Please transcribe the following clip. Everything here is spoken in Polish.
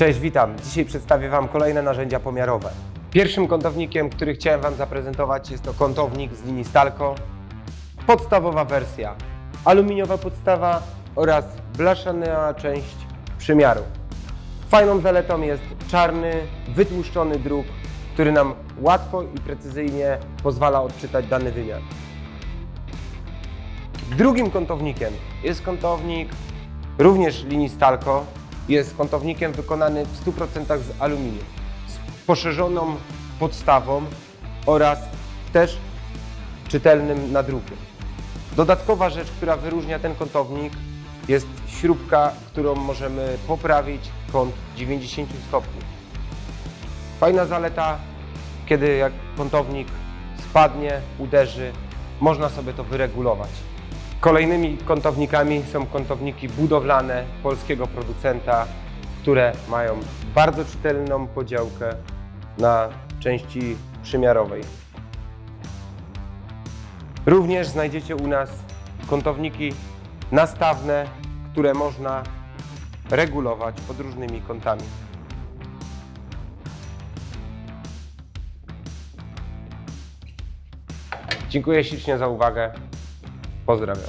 Cześć, witam. Dzisiaj przedstawię Wam kolejne narzędzia pomiarowe. Pierwszym kątownikiem, który chciałem Wam zaprezentować jest to kątownik z linii Stalco. Podstawowa wersja. Aluminiowa podstawa oraz blaszana część przymiaru. Fajną zaletą jest czarny, wytłuszczony druk, który nam łatwo i precyzyjnie pozwala odczytać dany wymiar. Drugim kątownikiem jest kątownik również linii Stalco. Jest kątownikiem wykonany w 100% z aluminium, z poszerzoną podstawą oraz też czytelnym nadrukiem. Dodatkowa rzecz, która wyróżnia ten kątownik jest śrubka, którą możemy poprawić kąt 90 stopni. Fajna zaleta, kiedy jak kątownik spadnie, uderzy, można sobie to wyregulować. Kolejnymi kątownikami są kątowniki budowlane polskiego producenta, które mają bardzo czytelną podziałkę na części przymiarowej. Również znajdziecie u nas kątowniki nastawne, które można regulować pod różnymi kątami. Dziękuję ślicznie za uwagę. Pozdrawiam.